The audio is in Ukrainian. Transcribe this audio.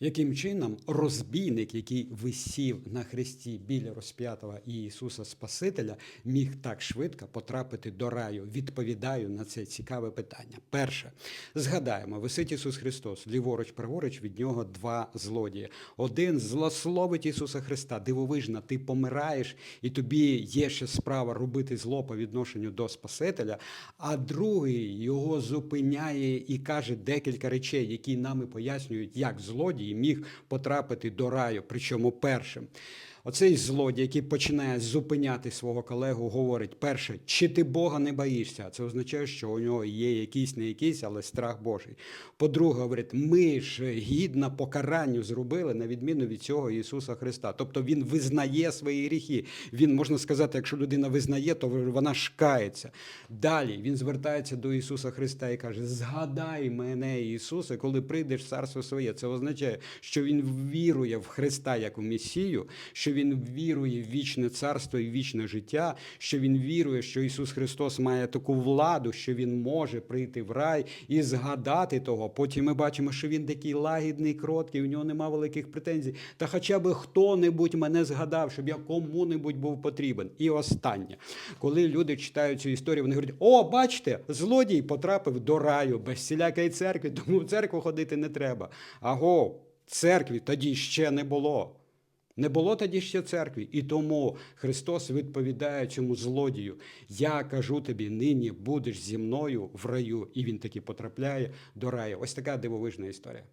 Яким чином розбійник, який висів на хресті біля розп'ятого Ісуса Спасителя, міг так швидко потрапити до раю? Відповідаю на це цікаве питання. Перше, згадаємо, висить Ісус Христос, ліворуч, праворуч від нього два злодії. Один злословить Ісуса Христа, дивовижно, ти помираєш, і тобі є ще справа робити зло по відношенню до Спасителя, а другий його зупиняє і каже декілька речей, які нам і пояснюють, як злодій міг потрапити до раю, причому першим. Оцей злодій, який починає зупиняти свого колегу, говорить: перше, чи ти Бога не боїшся? Це означає, що у нього є якийсь не якийсь, але страх Божий. По-друге, говорить, ми ж гідно покаранню зробили на відміну від цього Ісуса Христа. Тобто Він визнає свої гріхи. Він можна сказати, якщо людина визнає, то вона шкається. Далі він звертається до Ісуса Христа і каже: Згадай мене, Ісусе, коли прийдеш в царство своє. Це означає, що він вірує в Христа як у Месію, що він вірує в вічне царство і вічне життя, що він вірує, що Ісус Христос має таку владу, що Він може прийти в рай і згадати того. Потім ми бачимо, що він такий лагідний, кроткий, у нього нема великих претензій. Та хоча б хто-небудь мене згадав, щоб я кому-небудь був потрібен. І останнє, коли люди читають цю історію, вони говорять: о, бачите, злодій потрапив до раю без всілякої церкви, тому в церкву ходити не треба. Аго, церкві тоді ще не було. Не було тоді ще церкві, і тому Христос відповідає цьому злодію. Я кажу тобі, нині будеш зі мною в раю, і він таки потрапляє до раю. Ось така дивовижна історія.